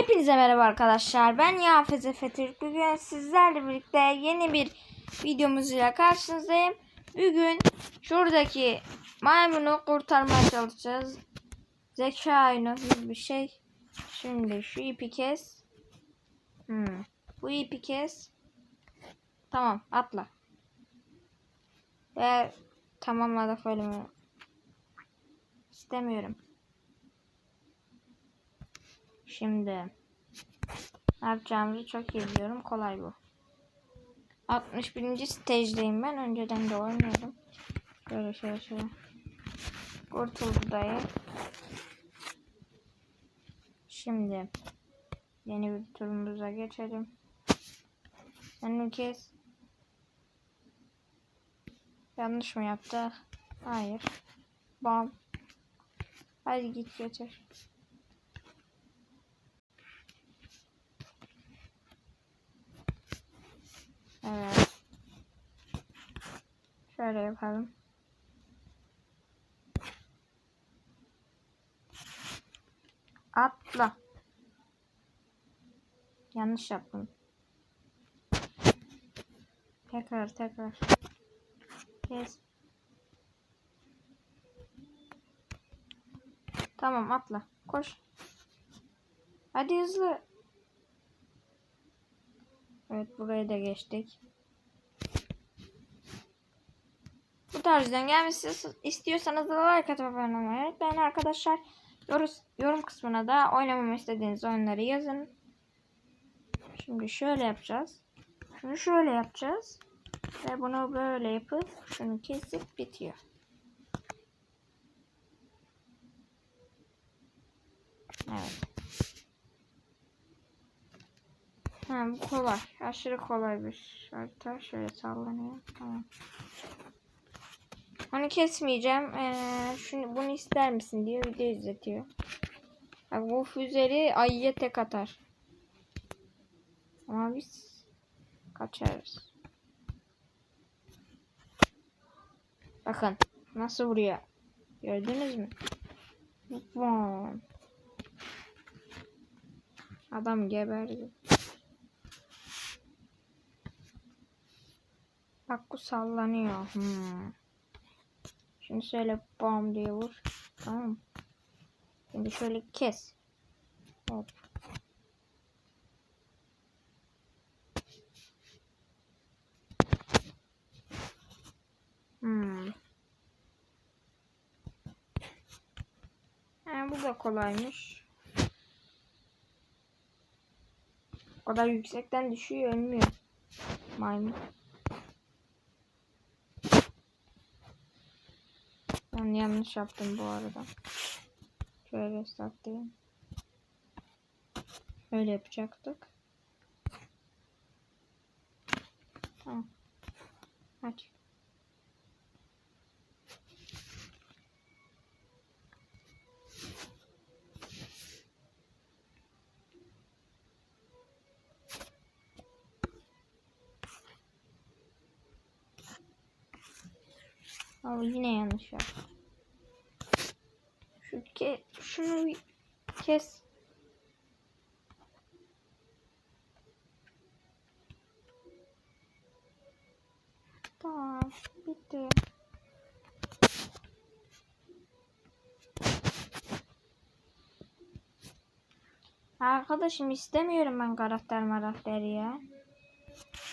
Hepinize merhaba arkadaşlar. Ben Yafez Efe Türk. Bugün sizlerle birlikte yeni bir videomuzla karşınızdayım. Bugün şuradaki maymunu kurtarmaya çalışacağız. Zeka gibi bir şey. Şimdi şu ipi kes. Hmm. Bu ipi kes. Tamam atla. Ve tamamladık bölümü. İstemiyorum. Şimdi ne yapacağımızı çok iyi biliyorum. Kolay bu. 61. stage'deyim ben. Önceden de oynuyordum. Şöyle şöyle şöyle. Kurtuldu dayı. Şimdi yeni bir turumuza geçelim. Önünü kes. Yanlış mı yaptık? Hayır. Bam. Hadi git götür. Evet. Şöyle yapalım. Atla. Yanlış yaptım. Tekrar tekrar. Kes. Tamam atla. Koş. Hadi hızlı. Evet burayı da geçtik. Bu tarz videonun gelmesi istiyorsanız da like atıp abone olmayı unutmayın arkadaşlar. Yorum, yorum kısmına da oynamamı istediğiniz oyunları yazın. Şimdi şöyle yapacağız. Şunu şöyle yapacağız. Ve bunu böyle yapıp şunu kesip bitiyor. Evet. Ha, bu kolay. Aşırı kolay bir harita. Şöyle sallanıyor. Tamam. Onu kesmeyeceğim. Ee, şunu, bunu ister misin diye video izletiyor. Bak bu füzeli ayıya tek atar. Ama biz kaçarız. Bakın nasıl vuruyor. Gördünüz mü? Bam. Adam geberdi. Bak bu sallanıyor. Hmm. Şimdi şöyle bam diye vur. Tamam. Şimdi şöyle kes. Hop. Hmm. Yani bu da kolaymış. O kadar yüksekten düşüyor ölmüyor. Maymun. Ben yanlış yaptım bu arada. Şöyle saklayayım. Öyle yapacaktık. Tamam. Hadi. Ama yine yanlış yaptım. Şu ke şunu kes. Tamam, bitti. Arkadaşım istemiyorum ben karakter marakteri ya.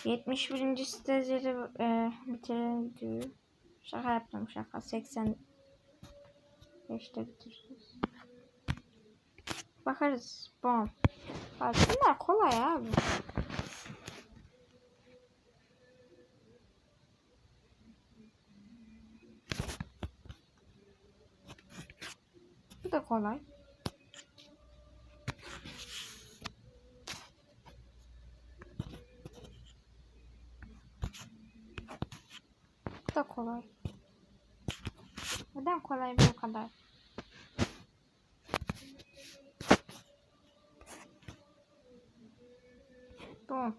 71. stajyeri e, bitirelim videoyu. Şaka yaptım şaka. 80 5'te bitireceğiz. Bakarız. Bom. Bak bunlar kolay abi. Bu da kolay. Bu da kolay. Neden kolay bu kadar? Tamam.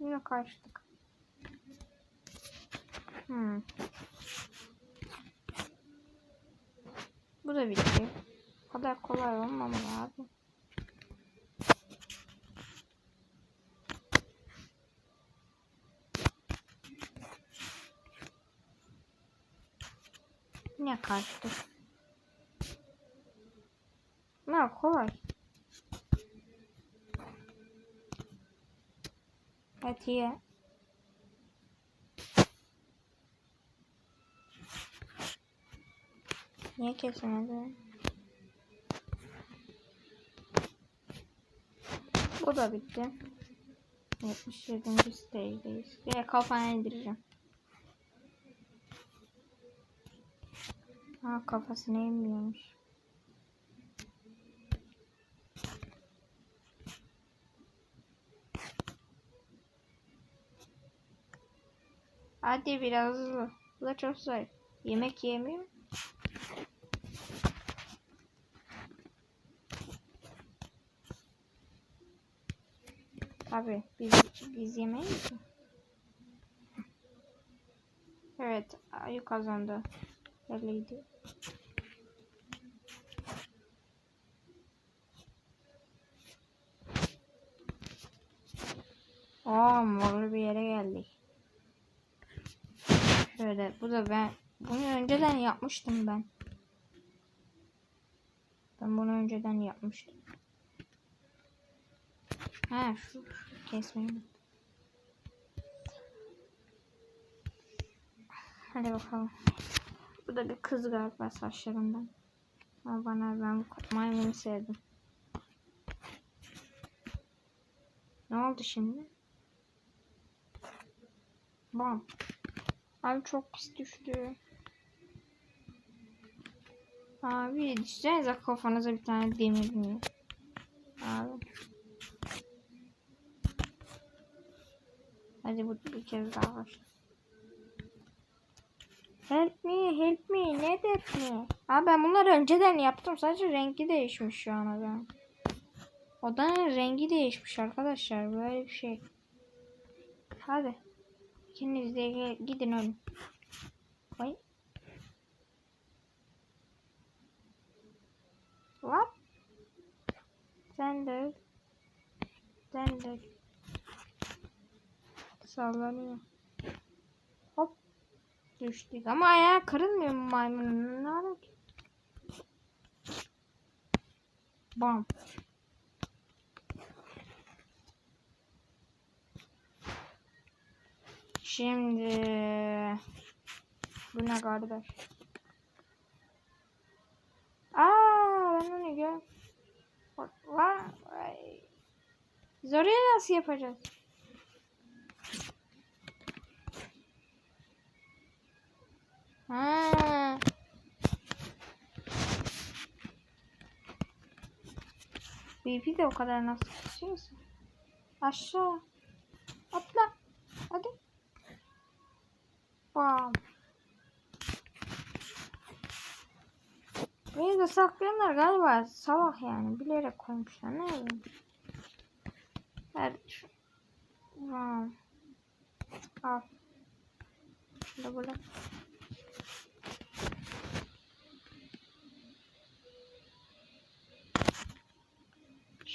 Yine kaçtık. Hmm. Bu da bitti. O kadar kolay olmamalı abi. Ne kaçtı? Ne kolay. Hadi ye. Niye kesemedi? Bu da bitti. 77. stage'deyiz. Yine kafana indireceğim. Ha kafasına inmiyormuş. Hadi biraz hızlı. Bu da çok zayıf. Yemek yemiyor. Tabi biz, biz yemeyiz ki. Evet ayı kazandı. Belliydi. Aa morlu bir yere geldik. Şöyle bu da ben bunu önceden yapmıştım ben. Ben bunu önceden yapmıştım. Ha şu, şu kesmeyi. Hadi bakalım. Bu da bir kız galiba saçlarından. Ama bana ben maymunu sevdim. Ne oldu şimdi? Bam. Abi çok pis düştü. Abi düşsenize kafanıza bir tane demir mi? Abi. Hadi bu bir kez daha var. Help me, help me, ne help me? Abi ben bunları önceden yaptım. Sadece rengi değişmiş şu an adam. Odanın rengi değişmiş arkadaşlar. Böyle bir şey. Hadi. İkiniz de gidin ölün. Vay. What? Sen de öl. Sen de öl. Sallanıyor. Düştük. Ama ayağı kırılmıyor mu maymunun? Ne ki? Bam. Şimdi bu ne kardeş? Aa ben onu gör. Var. Biz oraya nasıl yapacağız? Ha. BP de o kadar nasıl kesiyorsa. Aşağı. Atla. Hadi. Bam. Beni de saklayanlar galiba salak yani. Bilerek koymuşlar. Ne bileyim. Evet. Bam. Al. Şurada böyle.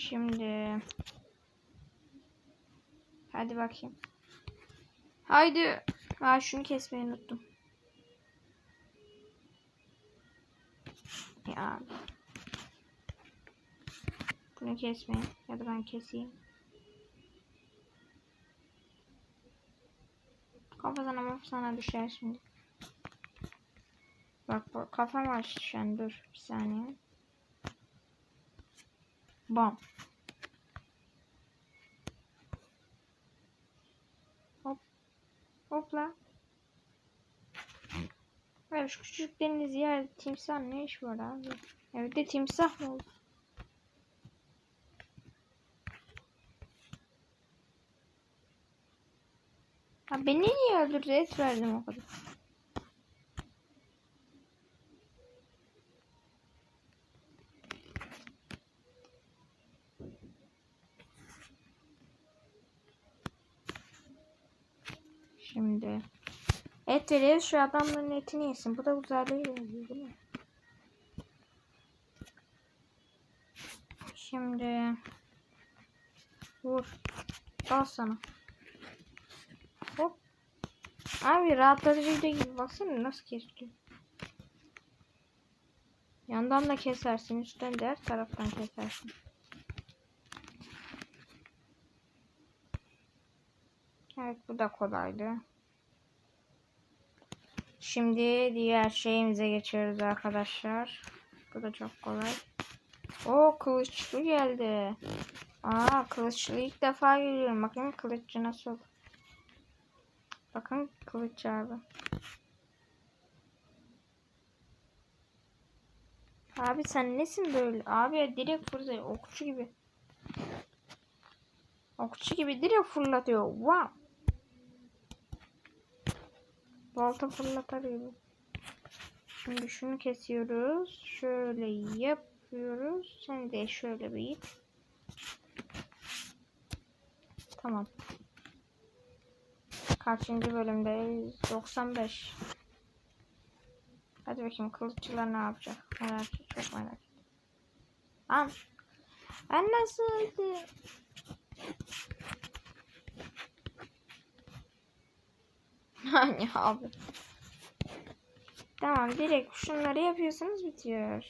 Şimdi hadi bakayım. Haydi. Ha şunu kesmeyi unuttum. Ya. Bunu kesmeyin ya da ben keseyim. Kafadan ama sana düşer şimdi. Bak bak kafam aç şu an dur bir saniye. Bam. Hop. Hopla. Evet şu küçük deniz yer timsah ne iş var abi? Evde timsah mı oldu? Ha beni niye öldürdü? Et verdim o kadar. Şimdi et veriyoruz şu adamların etini yesin. Bu da uzaylıya benziyor değil mi? Şimdi vur. Al sana. Hop. Abi rahatlatıcı değil. Baksana nasıl kesiyor. Yandan da kesersin. Üstten de her taraftan kesersin. Evet bu da kolaydı. Şimdi diğer şeyimize geçiyoruz arkadaşlar. Bu da çok kolay. O kılıçlı geldi. Aa kılıçlı ilk defa görüyorum. Bakın kılıççı nasıl. Bakın kılıç abi. Abi sen nesin böyle? Abi direkt fırlatıyor. Okçu gibi. Okçu gibi direkt fırlatıyor. Wow. Balta fırlatar gibi. Şimdi şunu kesiyoruz. Şöyle yapıyoruz. Sen de şöyle bir ip. Tamam. Kaçıncı bölümdeyiz? 95. Hadi bakayım kılıççılar ne yapacak? Merak çok merak ettim. Tamam. Ben nasıldı? Hani abi. Tamam direkt şunları yapıyorsanız bitiyor.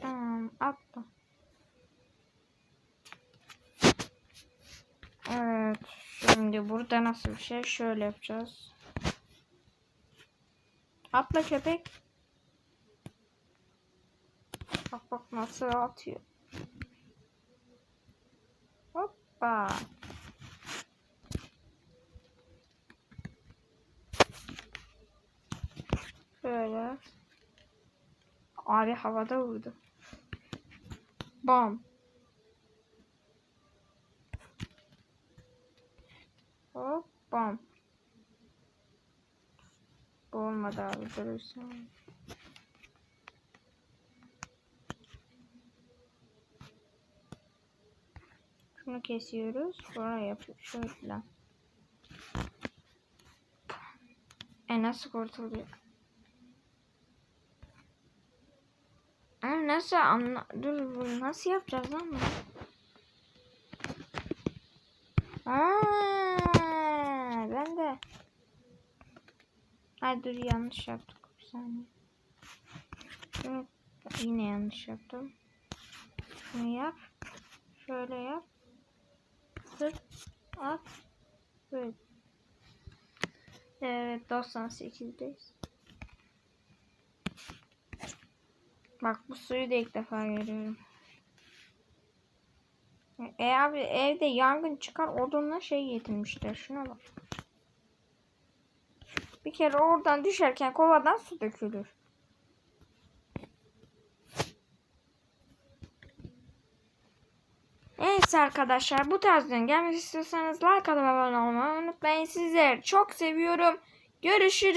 Tamam atla. Evet. Şimdi burada nasıl bir şey? Şöyle yapacağız. Atla köpek. Bak bak nasıl atıyor. Hoppa. Böyle. Abi havada vurdu. Bam. Hop bam. Bu olmadı abi durursun. Şunu kesiyoruz. Sonra yapıyoruz. Şöyle falan. E nasıl kurtuluyor? Nasıl anla... Dur bu nasıl yapacağız lan bunu? Ben de. Ay dur yanlış yaptık. Bir saniye. Şunu yine yanlış yaptım. Şunu yap. Şöyle yap. Sırt at. Böyle. Evet 98'deyiz. Bak bu suyu da ilk defa görüyorum. E abi evde yangın çıkar odunla şey getirmişler. Şuna bak. Bir kere oradan düşerken kovadan su dökülür. Neyse arkadaşlar bu tarz videonun gelmek istiyorsanız like atıp abone olmayı unutmayın. Sizleri çok seviyorum. Görüşürüz.